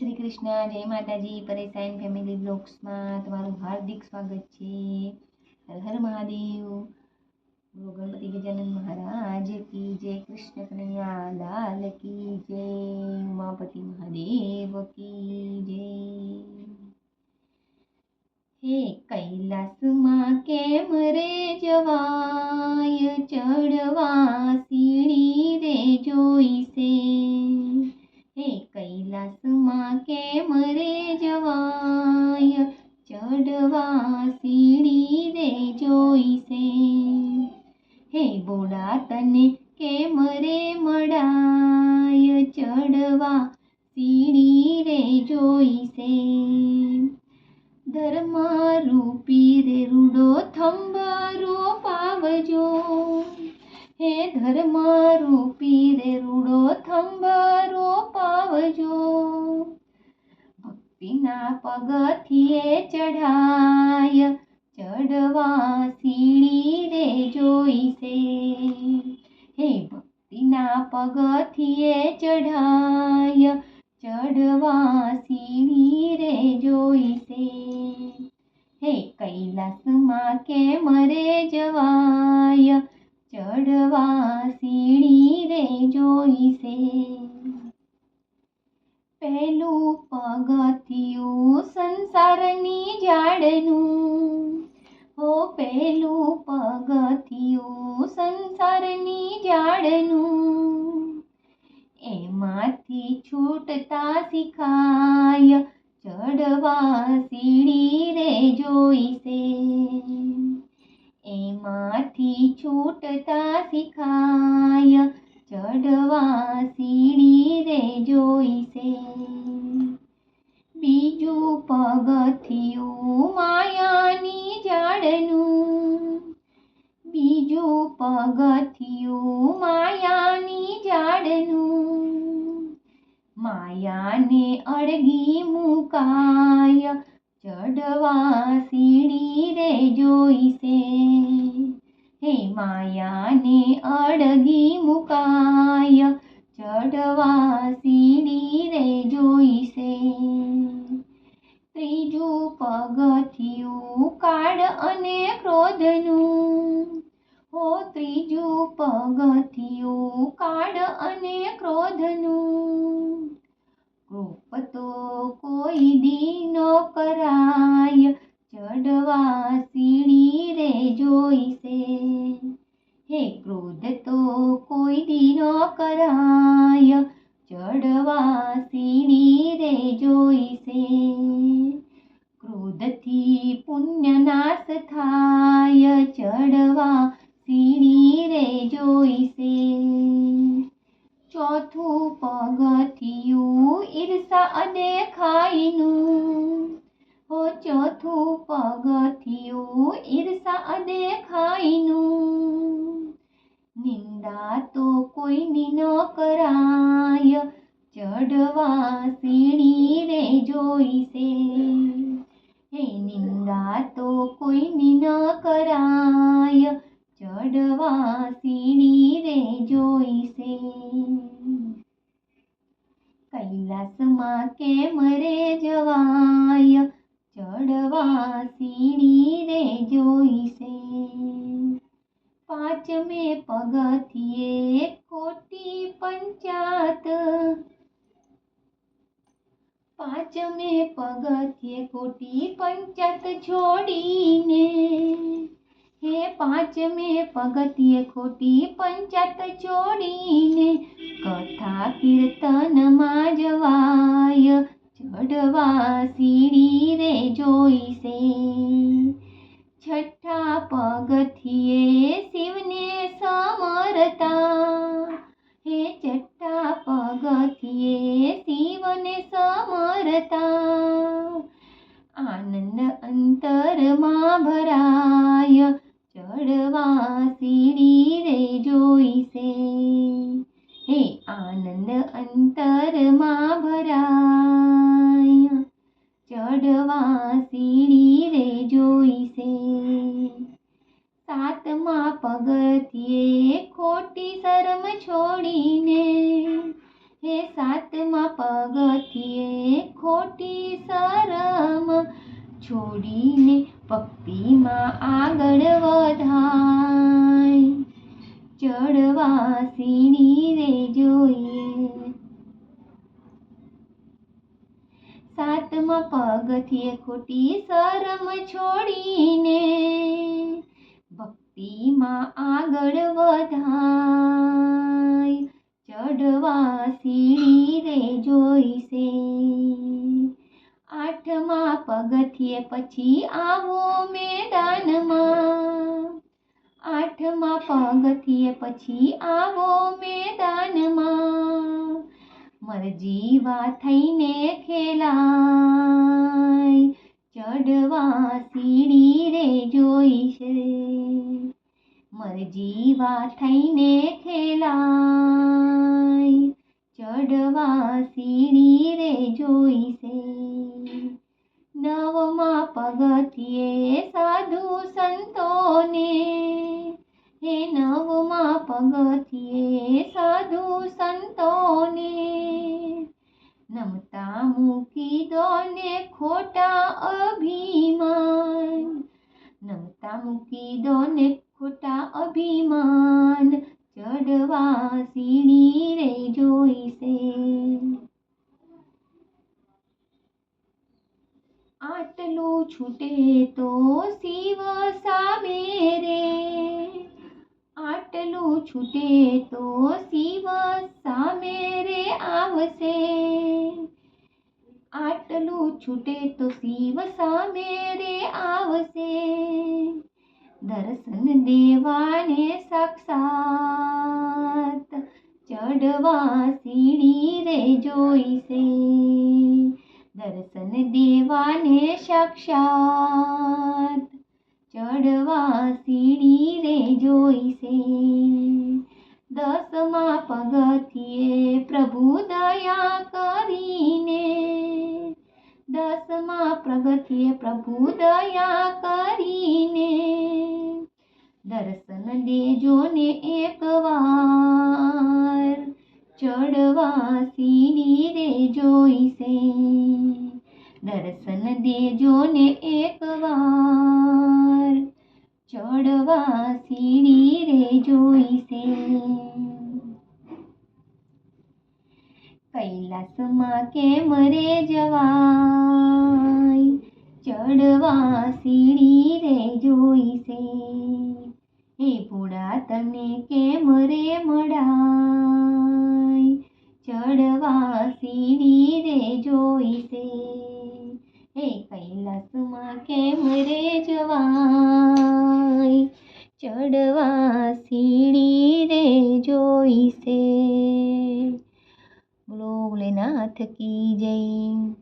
શ્રી કૃષ્ણ, જય માતાજી પરેશાયન ફેમિલી બ્લોગ્સમાં તમારું હાર્દિક સ્વાગત છે. હર હર મહાદેવ. ગણપતિ ગજાનંદ મહારાજ કી જય, કૃષ્ણ કનૈયા, લાલ કી જય, ઉમાપતિ મહાદેવ કી જય. હે કૈલાસમાં કેમ રે જવાય ચડવા જોઈશે ધર્મ રૂપી રે રૂડો થંભારો પાવજો. હે ધર્મ રૂપી રે રૂડો થંભારો પાવજો. ભક્તિના પગથિયે ચઢાય ચડવા સીડી રે જોઈશે હે ભક્તિના પગથિયે ચઢાય ચડવા સીડી રે જોઈશે. હે કૈલાસમાં કેમ રે જવાય? ચઢવા સીડી રે જોઈશે. પહેલું પગથિયું સંસારની ઝાડનું, હો પહેલું જોઈશે. એમાંથી છૂટતા શીખાય ચડવા સીડી રે જોઈશે. બીજું પગથિયું માયાની ઝાડનું બીજું પગથિયું માયાની ઝાડનું માયાને અડગી મુકાય ચડવા સીડી રે જોઈશે. હે માયાને અડગી મુકાય ચડવા સીડી રે જોઈશે. ત્રીજું પગથિયું કાળ અને ક્રોધનું. હો ત્રીજું પગથિયું કાળ અને ક્રોધનું. કૃપ તો કોઈ દી ન કરાય ચડવા સીડી રે જોઈશે. હે ક્રોધ તો કોઈ દી ન કરાય ચડવા સીડી રે જોઈશે. ક્રોધથી પુણ્ય નાશ થાય ચડવા કોઈની ન કરાય ચડવા સીડી રે જોઈશે. હે નિંદા તો કોઈની ન કરાય ચડવા સીડી રે જોઈશે. કૈલાસમાં કેમ રે પાંચમે પગથિયે ખોટી પંચાત. પાંચમે પગથિયે ખોટી પંચાત છોડીને, હે પાંચમે પગથિયે ખોટી પંચાત છોડીને, કથા કીર્તનમાં જવાય ચડવા સીડી રે જોઈશે. છઠ્ઠા પગથિયે શિવને ખોટી શરમ છોડીને હે સાતમા પગથિયે ખોટી શરમ છોડીને ભક્તિમાં આગળ વધાય. ચડવા સીડી રે જોઈએ. સાતમા પગથિયે ખોટી શરમ છોડીને ભક્તિમાં આગળ વધાય. ચડવા સીડી રે જોઈશે. આઠમા પગથિયે પછી આવો મેદાનમાં. આઠમા પગથિયે પછી આવો મેદાનમાં. મરજીવા થઈને ખેલાય. ચડવા સીડી રે જોઈશે. મરજીવા થઈને ખેલાય. ચડવા સીડી રે જોઈશે. નવમા પગથિયે સાધુ સંતોને. હે નવમા પગથિયે સાધુ સંતોને. નમતા મૂકી દો ને ખોટા છૂટે તો શિવ સામે રે. આટલું છૂટે તો શિવ સામે રે આવશે. આટલું છૂટે તો શિવ સામે રે આવશે. દર્શન દેવાને સાક્ષાત ચડવા સીડી રે જોઈશે. દર્શન દેવાને સાક્ષાત. ચડવા સીડી રે જોઈશે. દસમા પગથિયે પ્રભુ દયા કરીને. દસમા પ્રગતિએ પ્રભુ દયા કરીને. દર્શન દેજો ને એકવાર ચડવા સીડી રે જોઈશે. દર્શન દેજો ને એકવાર ચડવા સીડી રે જોઈશે. કૈલાસમાં કેમ રે જવાય? ચડવા સીડી રે જોઈશે. હે ભોળા તને કેમ રે મળાય ચડવા સીડી રે જોઈશે હે કૈલાસમાં કેમ રે જવાય ચડવા સીડી રે જોઈશે બોલો ભોલેનાથ કી જય